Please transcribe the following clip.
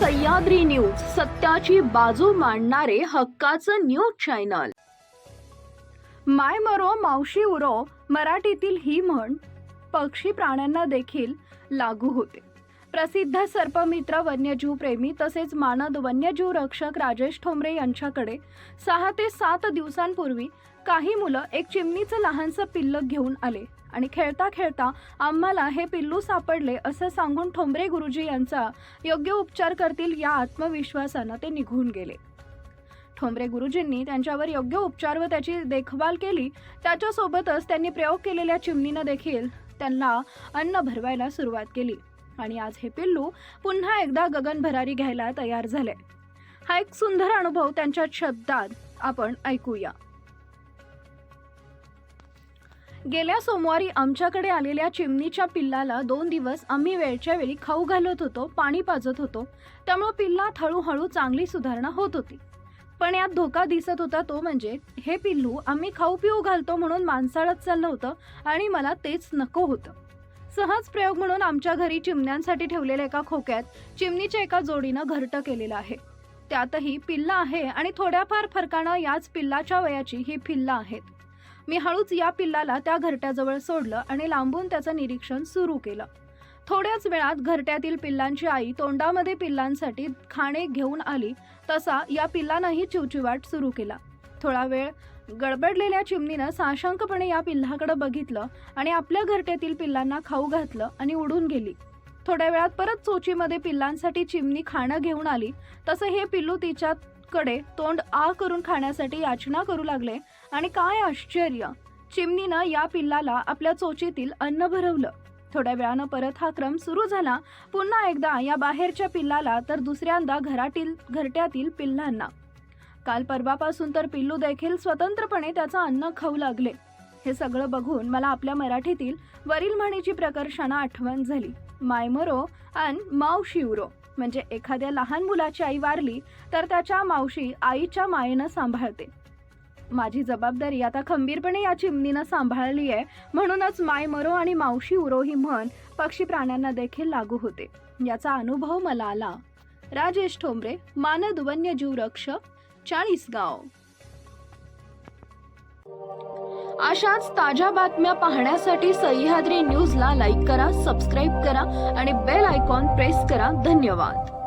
Sahyadri news सत्याची बाजू मांडणारे हक्काचं न्यूज चॅनल. माय मरो मावशी उरो मराठीतील ही म्हण पक्षी प्राण्यांना देखील लागू होते. प्रसिद्ध सर्पमित्र वन्यजीव प्रेमी तसेच मानद वन्यजीव रक्षक राजेश ठोंबरे यांच्याकडे सहा ते सात दिवसांपूर्वी काही मुलं एक चिमणीचं लहानसं पिल्ल घेऊन आले आणि खेळता खेळता आम्हाला हे पिल्लू सापडले असं सांगून ठोंबरे गुरुजी यांचा योग्य उपचार करतील या आत्मविश्वासानं ते निघून गेले. ठोंबरे गुरुजींनी त्यांच्यावर योग्य उपचार व त्याची देखभाल केली. त्याच्यासोबतच त्यांनी प्रयोग केलेल्या चिमणीनं देखील त्यांना अन्न भरवायला सुरुवात केली. आणि आज हे पिल्लू पुन्हा एकदा गगन भरारी घ्यायला तयार झाले. हा एक सुंदर अनुभव त्यांच्या शब्दात आपण ऐकूया. गेल्या सोमवारी आमच्याकडे आलेल्या चिमणीच्या पिल्लाला दोन दिवस आम्ही वेळच्या वेळी खाऊ घालत होतो पाणी पाजत होतो. त्यामुळे पिल्लात हळूहळू चांगली सुधारणा होत होती. पण यात धोका दिसत होता तो म्हणजे हे पिल्लू आम्ही खाऊ पिऊ घालतो म्हणून माणसाळत चाललं होतं आणि मला तेच नको होतं. सहज प्रयोग म्हणून आमच्या घरी चिमण्यांसाठी ठेवलेल्या एका खोक्यात चिमणीच्या एका जोडीनं घरटं केलेलं आहे. त्यातही पिल्ला आहे आणि थोड्याफार फरकानं याच पिल्लाच्या वयाची ही पिल्ला आहेत. मी हळूच या पिल्लाला त्या घरट्याजवळ सोडलं आणि लांबून त्याचं निरीक्षण सुरू केलं. थोड्याच वेळात घरट्यातील पिल्लांची आई तोंडामध्ये पिल्लांसाठी खाणे घेऊन आली तसा या पिल्लानंही चिवचिवाट सुरू केला. थोडा वेळ गडबडलेल्या चिमणीनं साशंकपणे या पिल्लाकडे बघितलं आणि आपल्या घरट्यातील पिल्लांना खाऊ घातलं आणि उडून गेली. थोड्या वेळात परत चोचीमध्ये पिल्लांसाठी चिमणी खाणं घेऊन आली तसं हे पिल्लू तिच्याकडे तोंड आ करून खाण्यासाठी याचना करू लागले आणि काय आश्चर्य! चिमणीनं या पिल्लाला आपल्या चोचीतील अन्न भरवलं. थोड्या वेळानं परत हा क्रम सुरू झाला. पुन्हा एकदा या बाहेरच्या पिल्लाला तर दुसऱ्यांदा घरातील घरट्यातील पिल्लांना. काल परवापासून तर पिल्लू देखील स्वतंत्रपणे त्याचं अन्न खाऊ लागले. हे सगळं बघून मला आपल्या मराठीतील वरील म्हणीची प्रकर्षानं आठवण झाली. मायमरो अन मावशी उरो म्हणजे एखाद्या लहान मुलाची आई वारली तर त्याच्या मावशी आईच्या मायेनं सांभाळते. माझी जबाबदारी आता खंबीरपणे या चिमणीनं सांभाळली आहे. म्हणूनच माय मरो आणि मावशी उरो ही म्हण पक्षी प्राण्यांना देखील लागू होते. याचा अनुभव मला आला. राजेश ठोंबरे मानद वन्यजीव रक्षक चाळीसगाव. अशाच ताज्या बातम्या पाहण्यासाठी सह्याद्री न्यूजला लाईक करा सबस्क्राईब करा आणि बेल आयकॉन प्रेस करा. धन्यवाद.